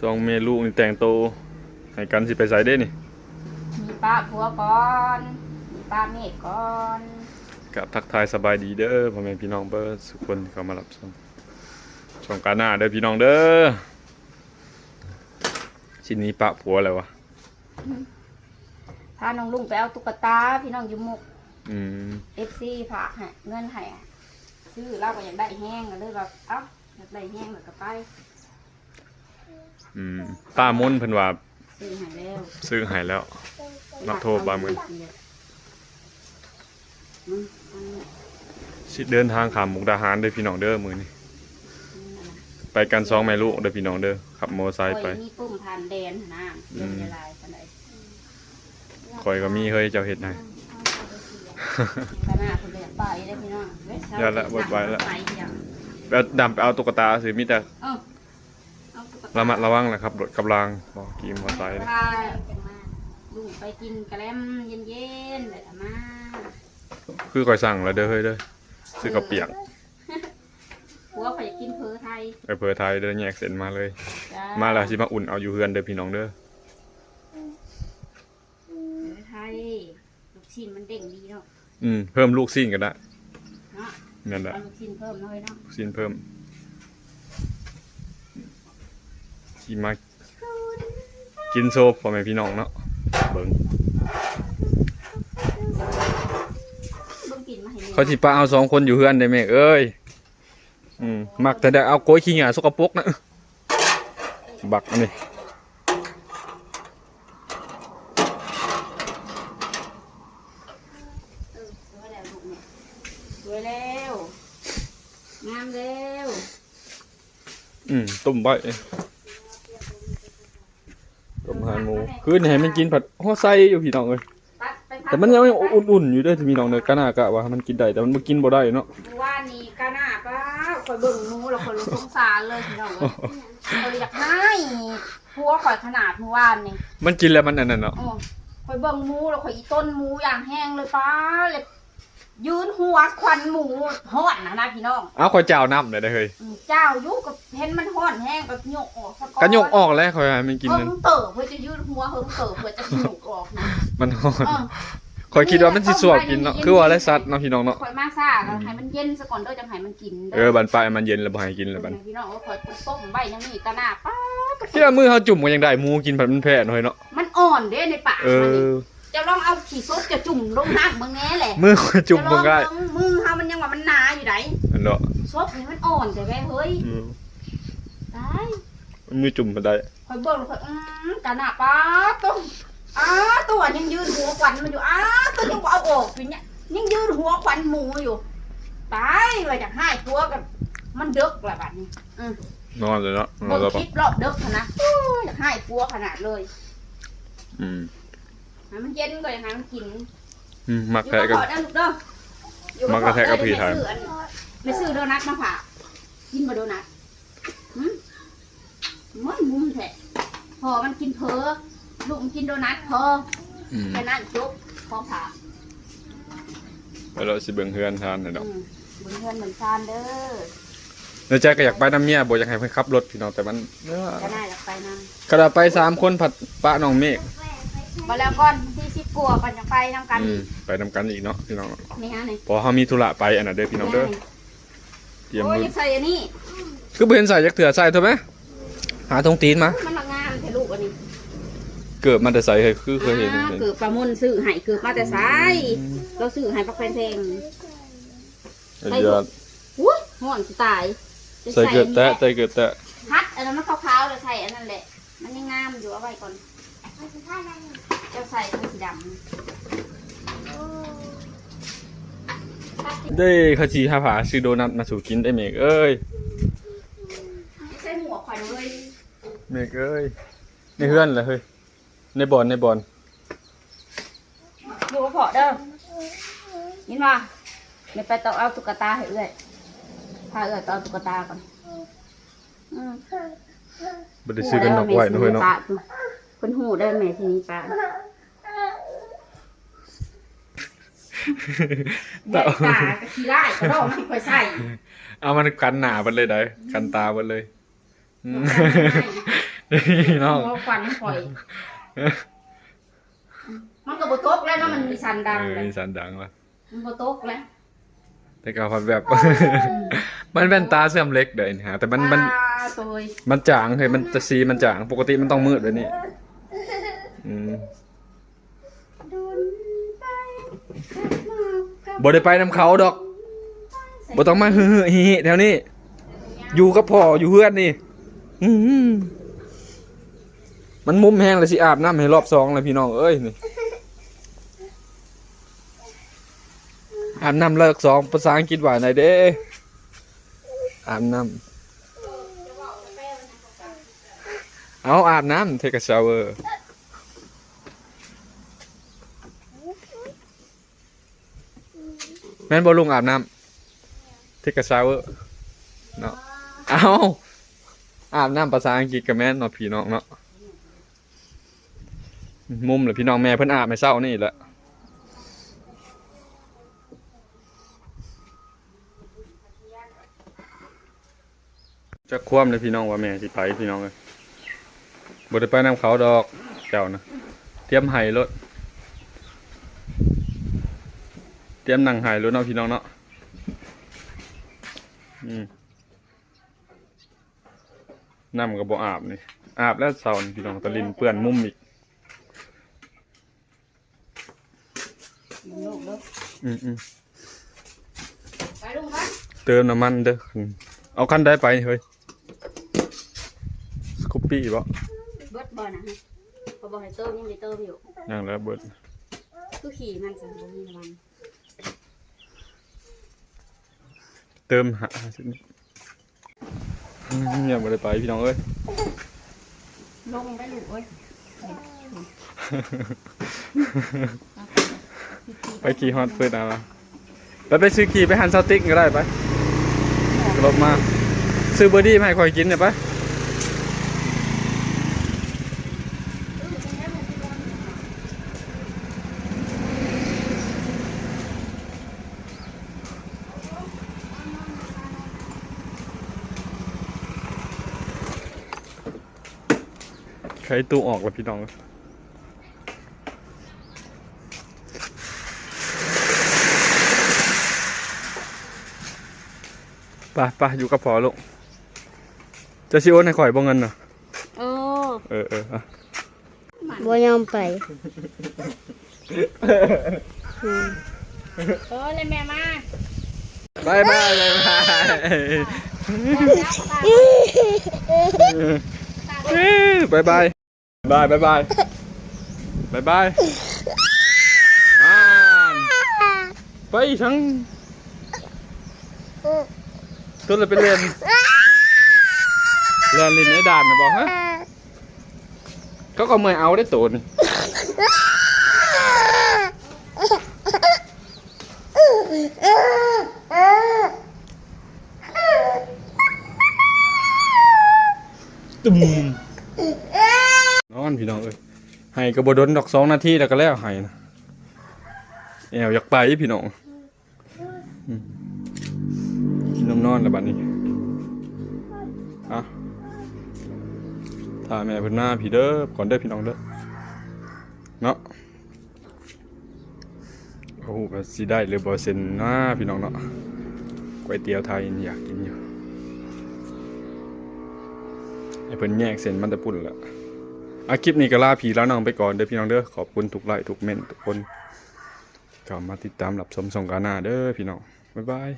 สองเมลูกนี่แต่งโตวให้กันสิไปใส่ได้นี่มีป้าผัวก่อน มีป้าเมฆก่อนกับทักทายสบายดีเด้อพ่อแม่พี่น้องเบิร์สุกคนที่เข้ามารับชมชมการหน้าเด้อพี่น้องเด้อชิ้นนี้ปะผัวอะไรวะพาน้องลุงไปเอาตุ๊กตาพี่น้องอยุมุกอืมเอฟซีฝากให้เงินให้อะซื้อเราก็อยากได้แห้งก็เลยแบบเอ้าอยากได้แห้งแล้วก็ไป อืมป้ามนเพิ่นว่าซื้อให้แล้วซื้อให้แล้วนับโทษบามืออืมอันนี้สิเดินทางขามมุกดาหารเด้อพี่น้องเด้อมือนี้อันนั้นนะไปกันสองแม่ลูกเด้อพี่น้องเด้อขับมอเตอร์ไซค์ไปโอ้ยมีปุ่มผ่านแดนหั่นนะเสียเวลายปานใดคอยก็มีเฮ้ยเจ้าเฮ็ดให้ ขนาดคนเดียวไปได้พี่น้องเว้ยเดี๋ยวละบทไว้ละ ไปเดียวแล้วดำไปเอาตุ๊กตาสิมีแต่เอ้าเอาตุ๊กตา ระมัดระวังแหละครับรถกำลังบอกขี่มอเตอร์ไซค์นะพาลุงไปกินกระแลมเย็นๆเดี๋ยวมาคือคอยสั่งแล้วเด้อเฮ้ยเด้อซื้อกระเปียกผัวไปกินเพอไทยไปเพื่อไทยเด้อแยกเส้นมาเลยจ้มาแล้วสิมาอุ่นเอาอยู่เฮือนเด้อพี่น้องเด้อเพอไทยลูกชิ้นมันเด้งดีเนาะอืมเพิ่มลูกซิ่งก็ได้เนาะนั่นแหละเอาลูกชิ้นเพิ่มหน่อยเนาะลูกซิ่งเพิ่ม ที่มากินโซฟพ่อแม่พี่น้องเนาะเบิ่งเบิ่งกินมาให้แม่เขาสิปาเอาสองคนอยู่เฮือนได้แม่เอ้ยอืมมักแต่ได้เอาโกยขี้หยาสกปรกนะบักอันนี้เออสวยแล้วลูกเนี่ยสวยแล้วงามแล้ว อืมต้มใบ ต้มหานหมูคืนให้มันกินผัดห่อไส้อยู่พี่น้องเอ้ยตัดไปพักแต่มันยังอุ่นๆอยู่เด้อที่พี่น้องเด้อกะน่ากะว่ามันกินได้แต่มันบ่กินบ่ได้เนาะเมื่อวานนี้ก็น่าป้าคอยเบิ่งหนูแล้วคอยรู้สงสารเลยพี่น้องเอ้ยคอยอยากให้ผัวข่อยขนาดเมื่อวานนี่มันกินแล้วมันอันนั้นเนาะโอ้คอยเบิ่งหมูแล้วคอยอีต้นหมูอย่างแห้งเลยป้าเลย ยืนหัวควันหมูห่อนนะนะพี่น้อง เอาข้อยเจ้าน้ำได้เด้อเฮ้ยอืมเจ้ายุกับเห็นมันห่อนแห้งแบบโยกออกสะกระยกออกแล้วข้อยให้มันกินเฮินั่นงเติบเพื่อจะยืนหัวเฮิงเติบเพื่อจะหนุกออกนะมันฮ้อนเออ ข้อยคิดว่ามันสิสวบกินเนาะคือว่าอะไรสัตว์เนาะพี่น้องเนาะคอยมาซ่าแล้วให้มันเย็นซะก่อนเด้อจังให้มันกินเออบันปลายมันเย็นแล้วบ่ให้กินแล้วบันพี่น้องว่าคอยต้มใบยังนี่ก็น่าป้าที่ว่ามือเฮาจุ่มก็ยังได้หมูกินผัดมันแพ้หน่อยเนาะมันอ่อนเด้ในปากเอมันนี่อ จะลองเอาขี้ซดจะจุ่มลงน้ำมึงแน่แหละมือข้อยจุ่มบ่ได้จะลองเบิ่งมือเฮามันยังว่ามันหนาอยู่ไหนอันเนาะซบนี่มันอ่อนแต่แม่เฮ้ยอืมตายมันมือจุ่มบ่ได้คอยเบิ่งแล้วคอยอืมกันน่ะป้าตุ้มอ้าตัวยังยืนหัวควันมันอยู่อ้าตัวยังบ่เอาออกอยู่เนี่ยยังยืนหัวควันหมูอยู่ตายว่าจากให้พัวกับมันเดึกแหละบัดนี้อืมนอนเลยเนาะนอเบิ่นงแล้วคลิปรอบเดึกหั้นนะโอ้ยอยากให้พัวขนาดเลย อืม ให้มันเย็นก็อย่างนั้นมันกินอืมมักอยู่แท้กับกันขอได้ลูกเด้ออยู่มันกระแทกกับผีไทยไม่ซื้ออันไม่ซื้อโดนัทมาฝากกินมาโดนัทหืมมันมุมแท้พอมันกินเพอลูกมันกินโดนัทพออืมแค่นั้นจบพอผ่าแล้วเราสิเบิ่งเฮือนทานน่ะเนาะอืมบุญเพื่อนเหมือนซานเด้อในใจก็อยากไปน้ำเมียบ่อยากให้เพิ่นขับรถพี่น้องแต่มันเนาะจะได้หลักไปนกระดาไปสามคนผัดปะน้องเมฆำ มาแล้วก่อนที่สิบกลัวปันจะไปทำกันอืมไปนำกันอีกเนาะพี่น้องนี่ฮะนี่พอเฮามีธุระไปอันน่ะเด้อพี่น้องเด้อเตรียมโอ้ยมือยังใส่อันนี้คือบ่เห็นใส่จักเถื่อใส่เถอะไหมหาทงตีนมา มันละงามแต่ลูกอันนี้เกิดมาแต่ใส่เคยคือเคยเห็นอ่าเห็นเกือบประมุนซื้อให้เกือบมาแต่สายเราซื้อให้ปักแฟนเพลงไอ้เดือดอุ้ยห่อนจะตายจะใส่เกิดแตะอันนี้ใส่เกิดแตะพัดอันนั้นมันขาวๆเลยใส่อันนั้นแหละ มันยังงามอยู่เอาไว้ก่อนเจ้าใส่เป็นสีดำได้เขาจีหาผาซื้อโดนัทมาสู่กินได้เมกเอ้ยไม่ใส่หมวกข่อยเลยเมกเอ้ยในเฮือนเหรอเฮ้ยในบอลในบอลดูกระเพาะเด้อยินว่าเดี๋ยวไปต่อเอาตุ๊กตาให้เอื้อยพาเอื้อยต่อเอาตุ๊กตาก่อนอืมบ่ได้ซื้อกันนอกไว้นะเฮ้ยเนาะ คนหูได้แม่ทีนี้ป้าแต่ใหญ่ตากะขี้ไล่กระดองไม่ค่อยใส่เอามันกันหนาเบัดเลยได้กันตาเบัดเลยอืมพี่น้องหัวควันข่อยมันก็บ่ตกแล้วเนาะมันมีสันดังเออเลยมีสันดังว่ะมันบ่ตกแล้วแต่ก็พันแบบ มันเป็นตาเสื่อมเล็กเด้นี่ฮะแต่มันมันตาโตยมันจางเลยมันจะสีมันจางปกติมันต้องมืดเลยนี่ อืมโดนไปกับบ่ได้ไปนํเขาดอกบ่ต้องมาฮือๆฮิๆแถวนี้ อยู่กับพ่ออยู่เพื่อนนี่อืมมันมุมแห้งเลยสิอาบน้ำให้รอบสองเลยพี่น้องเอ้ยนี่อาบน้ำเลิกสองภาษาอังกฤษว่าไหนเด้อาบน้ำเอาอาบน้ำเทคชาวเวอร์ แม่นบ่ลุงอาบน้ำเทคชาวเวอร์เนาะเอาอาบน้ำภาษาอังกฤษกับแม่นเนาะพี่น้องเนาะมุมเหรือพี่น้องแม่เพิ่นอาบไม่เศร้านี่แหละจะคว่ำเลยพี่น้องว่าแม่สิไปพี่น้องเลยบ่ได้ไปนำเขาดอกเจ้านะเตรียมไห้รถ เตรียมนั่งไห้รถเนาะพี่น้องเนาะอืมน้ำกับบ่อาบนี่ อาบแล้วเช้านี่พี่น้องตะลินเปื้อนมุมอีกลูกเด้ออืมอืมไปลุงไปเติมน้ำมันเด้ออืมเอาคันได้ไปเฮ้ยสกูปปี้บ่เบิดบ่นะฮะเขาบอกให้เติมยังได้เติมอยู่ยังแล้วเบิดคือขี่มันสิบ่มีน้ำมัน เติมหาสิอืมยังบ่ได้ไปพี่น้องเอ้ยลงได้ลูกเอ้ยไปขี่ฮอตเพื่อนเอาละไปไปซื้อขี่ไปหันเซาติ๊กก็ได้ไปลบมา ซื้อเบอร์ดี้มาให้คอยกินเนี่ยไป ใครตู้ออกแล้วพี่น้องไปไปอยู่กับพอลูกจะชิโอนให้ข่อยบ่เงินเนาะเออ เออเอออะบ่ยอมไปเออเลยแม่มาบายบายบายบายบายบาย บายบายบายบายบายอ่านไปทั้งตัวเลยไปเรียนเรียนลินไอ้ด่านนะบอกฮะเขาก็เมื่อยเอาได้ตัวนี่ตุ้มนอน พี่น้องเอ้ยให้กระบดนดอกสองนาทีแล้วก็แล้วให้นะแอวอยากไปพี่น้องอืมกินนมนอนแล้วบัดนี้อะถ้าแม่เพิ่นมาพี่เด้อก่อนเด้อพี่น้องเด้อเนาะโอ้โหก็สิได้หรือบ่เซ็นนะพี่น้องเนาะก๋วยเตี๋ยวไทยอยากกินอยู่ให้เพิ่นแยกเส้นมันจะปุ่นละ อาคลิปนี้ก็ลาพีแล้วน้องไปก่อนเด้อพี่น้องเด้อขอบคุณทุกไลค์ทุกเมนทุกคนกลับมาติดตามรับชมส่งกาหน้าเด้อพี่น้องบ๊ายบาย